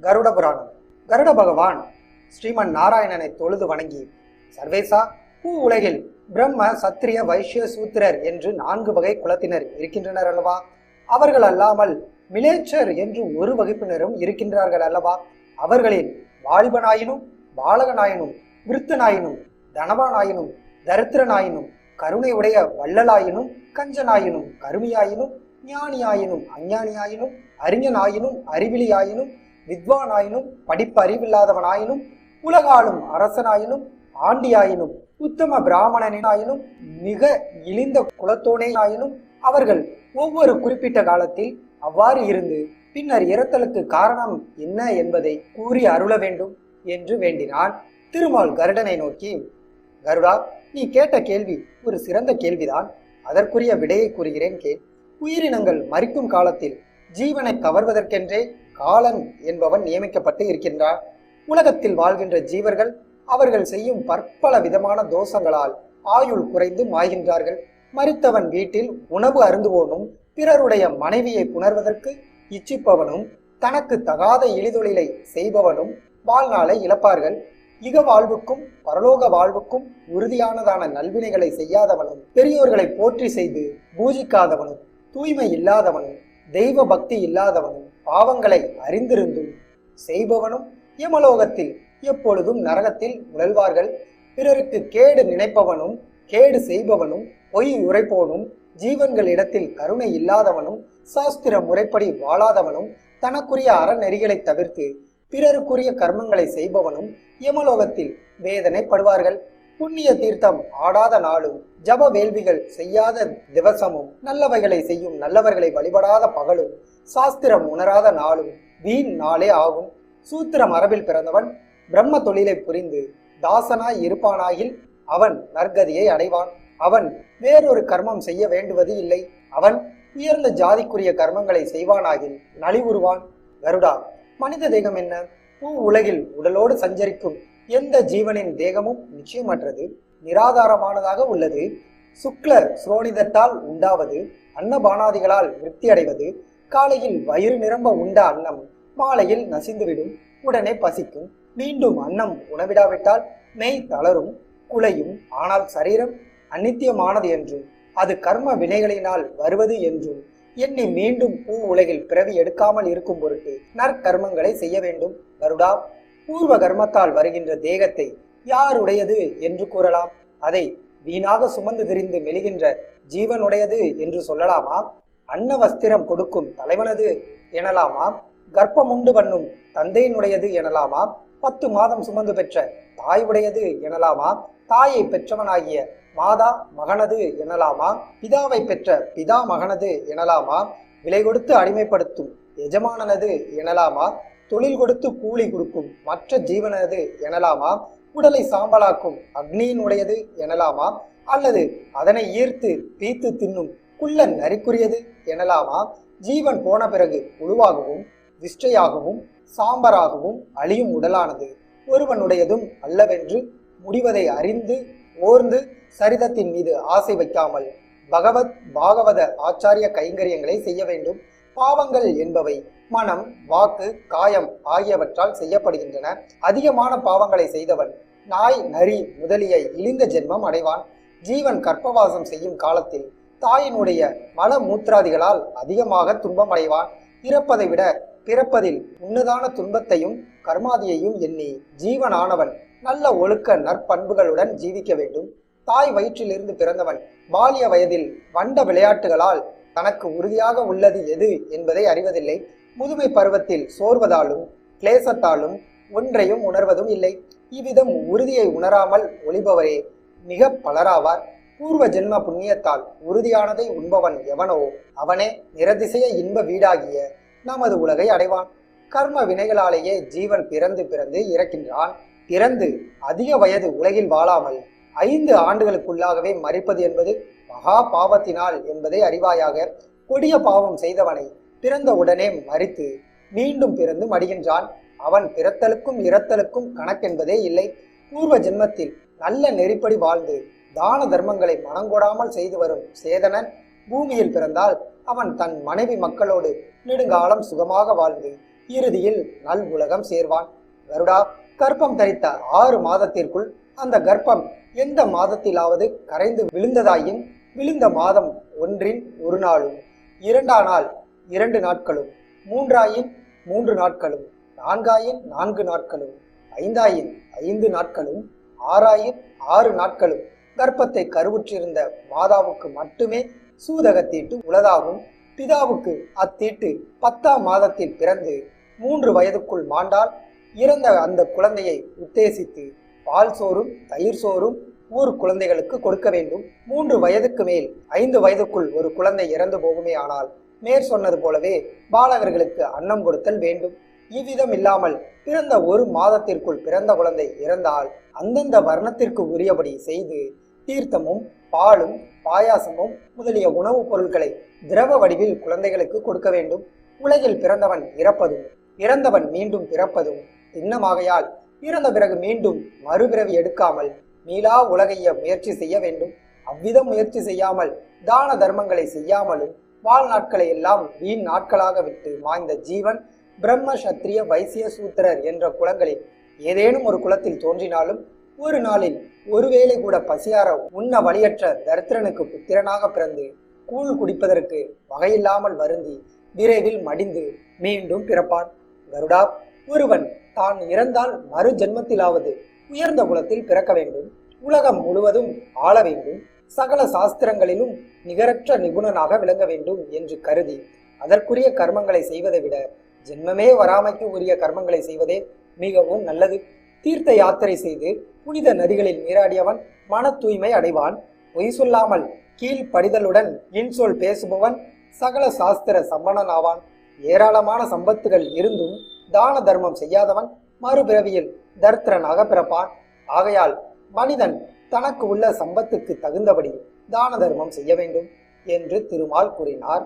கருட புராணம். கருட பகவான் ஸ்ரீமன் நாராயணனை தொழுது வணங்கி சர்வேசா பூ உலகில் பிரம்ம சத்திரிய வைஷ்ய சூத்திரர் என்று நான்கு வகை குலத்தினர் இருக்கின்றனர் அல்லவா? அவர்கள் அல்லாமல் மிலேச்சர் என்று ஒரு வகுப்பினரும் இருக்கின்றார்கள் அல்லவா? அவர்களில் வாலிபனாயினும் பாலகனாயினும் விருத்தனாயினும் தனவானாயினும் தரித்திரனாயினும் கருணை உடைய வள்ளலாயினும் கஞ்சனாயினும் கருமையாயினும் ஞானியாயினும் அஞ்ஞானியாயினும் அறிஞனாயினும் அறிவிலியாயினும் வித்வானாயினும் படிப்பு அறிவில்லாதவனாயினும் உலகாளும் அரசனாயினும் ஆண்டியாயினும் உத்தம பிராமணனாயினும் மிக இழிந்த குலத்தோனேயாயினும் அவர்கள் ஒவ்வொரு குறிப்பிட்ட காலத்தில் அவ்வாறு இருந்து பின்னர் இறத்தலுக்கு காரணம் என்ன என்பதை கூறி அருள வேண்டும் என்று வேண்டினான். திருமால் கருடனை நோக்கி கருடா நீ கேட்ட கேள்வி ஒரு சிறந்த கேள்விதான். அதற்குரிய விடையை கூறுகிறேன் கேள். உயிரினங்கள் மறிக்கும் காலத்தில் ஜீவனை கவர்வதற்கென்றே காலன் என்பவன் நியமிக்கப்பட்டு இருக்கின்றான் உலகத்தில் வாழ்கின்ற ஜீவர்கள் அவர்கள் செய்யும் பற்பல விதமான தோஷங்களால் ஆயுள் குறைந்து மாய்கின்றார்கள். மறித்தவன் வீட்டில் உணவு அருந்துவோனும் பிறருடைய மனைவியை புணர்வதற்கு இச்சிப்பவனும் தனக்கு தகாத இழிதொழிலை செய்பவனும் வாழ்நாளை இழப்பார்கள். இக வாழ்வுக்கும் பரலோக வாழ்வுக்கும் உறுதியானதான நல்வினைகளை செய்யாதவனும் பெரியோர்களை போற்றி செய்து பூஜிக்காதவனும் தூய்மை இல்லாதவனும் தெய்வ பக்தி இல்லாதவனும் பாவங்களை அறிந்திருந்தும் செய்பவனும் யமலோகத்தில் எப்பொழுதும் நரகத்தில் உழல்வார்கள். பிறருக்கு கேடு நினைப்பவனும் கேடு செய்பவனும் பொய் உரைப்போனும் ஜீவன்களிடத்தில் கருணை இல்லாதவனும் சாஸ்திர முறைப்படி வாழாதவனும் தனக்குரிய அறநெறிகளை தவிர்த்து பிறருக்குரிய கர்மங்களை செய்பவனும் யமலோகத்தில் வேதனைப்படுவார்கள். புண்ணிய தீர்த்தம் ஆடாத நாளும் ஜப வேள்விகள் செய்யாத திவசமும் நல்லவைகளை செய்யும் நல்லவர்களை வழிபடாத பகலும் சாஸ்திரம் உணராத நாளும் வீண் நாளே ஆகும். சூத்திர மரபில் பிறந்தவன் பிரம்ம தொழிலை புரிந்து தாசனாய் இருப்பானாயில் அவன் நற்கதியை அடைவான். அவன் வேறொரு கர்மம் செய்ய வேண்டுவது இல்லை. அவன் உயர்ந்த ஜாதிக்குரிய கர்மங்களை செய்வானாகில் நலிவுறுவான் கருடா மனித தேகம் என்ன? பூ உலகில் உடலோடு சஞ்சரிக்கும் எந்த ஜீவனின் தேகமும் நிச்சயமற்றது நிராதாரமானதாக உள்ளது. சுக்ல சுரோனிதத்தால் உண்டாவது அன்னபானாதிகளால் விருத்தி அடைவது காலையில் வயிறு நிரம்ப உண்ட அன்னம் மாலையில் நசிந்துவிடும். உடனே பசிக்கும். மீண்டும் அன்னம் உணவிடாவிட்டால் மெய் தளரும் குலையும். ஆனால் சரீரம் அநித்தியமானது என்றும் அது கர்ம வினைகளினால் வருவது என்றும் எண்ணி மீண்டும் பூ உலகில் பிறவி எடுக்காமல் இருக்கும் பொருட்டு நற்கர்மங்களை செய்ய வேண்டும். வருடா பூர்வ கர்மத்தால் வருகின்ற தேகத்தை யாருடையது என்று கூறலாம். அதை வீணாக சுமந்து திரிந்து மெலிகின்ற ஜீவனுடையது என்று சொல்லலாமா? அன்ன வஸ்திரம் கொடுக்கும் தலைவனது எனலாமா கர்ப்பமுண்டு பண்ணும் தந்தையினுடையது எனலாமா பத்து மாதம் சுமந்து பெற்ற தாய் உடையது எனலாமா தாயை பெற்றவனாகிய மாதா மகனது எனலாமா பிதாவை பெற்ற பிதா மகனது எனலாமா விலை கொடுத்து அடிமைப்படுத்தும் எஜமானனது எனலாமா தொழில் கொடுத்து கூலி கொடுக்கும் மற்ற ஜீவனது எனலாமா உடலை சாம்பலாக்கும் அக்னியினுடையது எனலாமா அல்லது அதனை ஈர்த்து பீத்து தின்னும் குள்ள நரிக்குரியது எனலாமா? ஜீவன் போன பிறகு உழுவாகவும் விஷ்டையாகவும் சாம்பராகவும் அழியும் உடலானது. ஒருவனுடையதும் அல்லவென்று முடிவதை அறிந்து ஓர்ந்து சரிதத்தின் மீது ஆசை வைக்காமல் பகவத் பாகவத ஆச்சாரிய கைங்கரியங்களை செய்ய வேண்டும். பாவங்கள் என்பவை மனம் வாக்கு காயம் ஆகியவற்றால் செய்யப்படுகின்றன. அதிகமான பாவங்களை செய்தவன் நாய் நரி முதலிய இழிந்த ஜென்மம் அடைவான். ஜீவன் கற்பவாசம் செய்யும் காலத்தில் தாயினுடைய மல மூத்திராதிகளால் அதிகமாக துன்பம் அடைவான் இறப்பதை விட பிறப்பதில் உன்னதான துன்பத்தையும் கர்மாதியையும் எண்ணி ஜீவனானவன் நல்ல ஒழுக்க நற்பண்புகளுடன் ஜீவிக்க வேண்டும். தாய் வயிற்றிலிருந்து பிறந்தவன் பாலிய வயதில் வண்ட விளையாட்டுகளால் தனக்கு உறுதியாக உள்ளது எது என்பதை அறிவதில்லை. முதுமை பருவத்தில் சோர்வதாலும் கிளேசத்தாலும் ஒன்றையும் உணர்வதும் இல்லை. இவ்விதம் உறுதியை உணராமல் ஒளிபவரே மிக பலராவார். பூர்வ ஜென்ம புண்ணியத்தால் உறுதியானதை உண்பவன் எவனோ அவனே நிரதிசய இன்ப வீடாகிய நமது உலகை அடைவான். கர்ம வினைகளாலேயே ஜீவன் பிறந்து பிறந்து இறக்கின்றான். பிறந்து அதிக வயது உலகில் வாழாமல் ஐந்து ஆண்டுகளுக்குள்ளாகவே மறிப்பது என்பது மகா பாவத்தினால் என்பதை அறிவாயாக கொடிய பாவம் செய்தவனை பிறந்த உடனே மறித்து மீண்டும் பிறந்து மடிகின்றான். அவன் பிறத்தலுக்கும் இறத்தலுக்கும் கணக்கென்பதே இல்லை. பூர்வ ஜென்மத்தில் நல்ல நெறிப்படி வாழ்ந்து தான தர்மங்களை மனங்கொடாமல் செய்து வரும் சேதனன் பூமியில் பிறந்தால் அவன் தன் மனைவி மக்களோடு நெடுங்காலம் சுகமாக வாழ்ந்து இறுதியில் நல் உலகம் சேர்வான். கருடா கர்ப்பம் தரித்த ஆறு மாதத்திற்குள் அந்த கர்ப்பம் எந்த மாதத்திலாவது கரைந்து விழுந்ததாயின் விழுந்த மாதம் ஒன்றின் ஒரு நாளும் இரண்டா நாள் இரண்டு நாட்களும் மூன்றாயின் மூன்று நாட்களும் நான்காயின் நான்கு நாட்களும் ஐந்தாயின் ஐந்து நாட்களும் ஆறாயின் ஆறு நாட்களும் கர்ப்பத்தை கருவுற்றிருந்த மாதாவுக்கு மட்டுமே சூதகத்தீட்டு உளதாகும். பிதாவுக்கு அத்தீட்டு பத்தாம் மாதத்தில் பிறந்து மூன்று வயதுக்குள் மாண்டால் இறந்த அந்த குழந்தையை உத்தேசித்து பால் சோறும் தயிர் சோறும் ஊர் குழந்தைகளுக்கு கொடுக்க வேண்டும். மூன்று வயதுக்கு மேல் ஐந்து வயதுக்குள் ஒரு குழந்தை இறந்து போகுமே ஆனால் மேற் சொன்னது போலவே பாலகர்களுக்கு அன்னம் கொடுத்தல் வேண்டும். இவ்விதம் இல்லாமல் பிறந்த ஒரு மாதத்திற்குள் பிறந்த குழந்தை இறந்தால் அந்தந்த வர்ணத்திற்கு உரியபடி செய்து தீர்த்தமும் பாலும் பாயாசமும் முதலிய உணவுப் பொருட்களை திரவ வடிவில் குழந்தைகளுக்கு கொடுக்க வேண்டும். உலகில் பிறந்தவன் இறப்பதும் இறந்தவன் மீண்டும் பிறப்பதும் திண்ணமாகையால் இறந்த பிறகு மீண்டும் மறுபிறவி எடுக்காமல் மீளா உலகைய முயற்சி செய்ய வேண்டும். அவ்விதம் முயற்சி செய்யாமல் தான தர்மங்களை செய்யாமலும் வாழ்நாட்களை எல்லாம் வீண் நாட்களாக விட்டு மாய்ந்த ஜீவன் பிரம்ம சத்திரிய வைசிய சூத்திரர் என்ற குலங்களில் ஏதேனும் ஒரு குலத்தில் தோன்றினாலும் ஒரு நாளில் ஒருவேளை கூட பசியார உண்ண வழியற்ற தரித்திரனுக்கு புத்திரனாக பிறந்து கூழ் குடிப்பதற்கு வகையில்லாமல் வருந்தி விரைவில் மடிந்து மீண்டும் பிறப்பான். கருடா ஒருவன் தான் இறந்தால் மறு ஜென்மத்திலாவது உயர்ந்த குலத்தில் பிறக்க வேண்டும். உலகம் முழுவதும் ஆள வேண்டும். சகல சாஸ்திரங்களிலும் நிகரற்ற நிபுணனாக விளங்க வேண்டும் என்று கருதி அதற்குரிய கர்மங்களை செய்வதை விட ஜென்மமே வராமைக்கு உரிய கர்மங்களை செய்வதே மிகவும் நல்லது. தீர்த்த யாத்திரை செய்து புனித நதிகளில் நீராடியவன் மன தூய்மை அடைவான். பொய் சொல்லாமல் கீழ்ப்படிதலுடன் இன்சொல் பேசுபவன் சகல சாஸ்திர சம்பனன் ஆவான் ஏராளமான சம்பத்துகள் இருந்தும் தான தர்மம் செய்யாதவன் மறுபிறவியில் தர்த்தரனாக பிறப்பான். ஆகையால் மனிதன் தனக்கு உள்ள சம்பத்துக்கு தகுந்தபடி தான தர்மம் செய்ய வேண்டும் என்று திருமால் கூறினார்.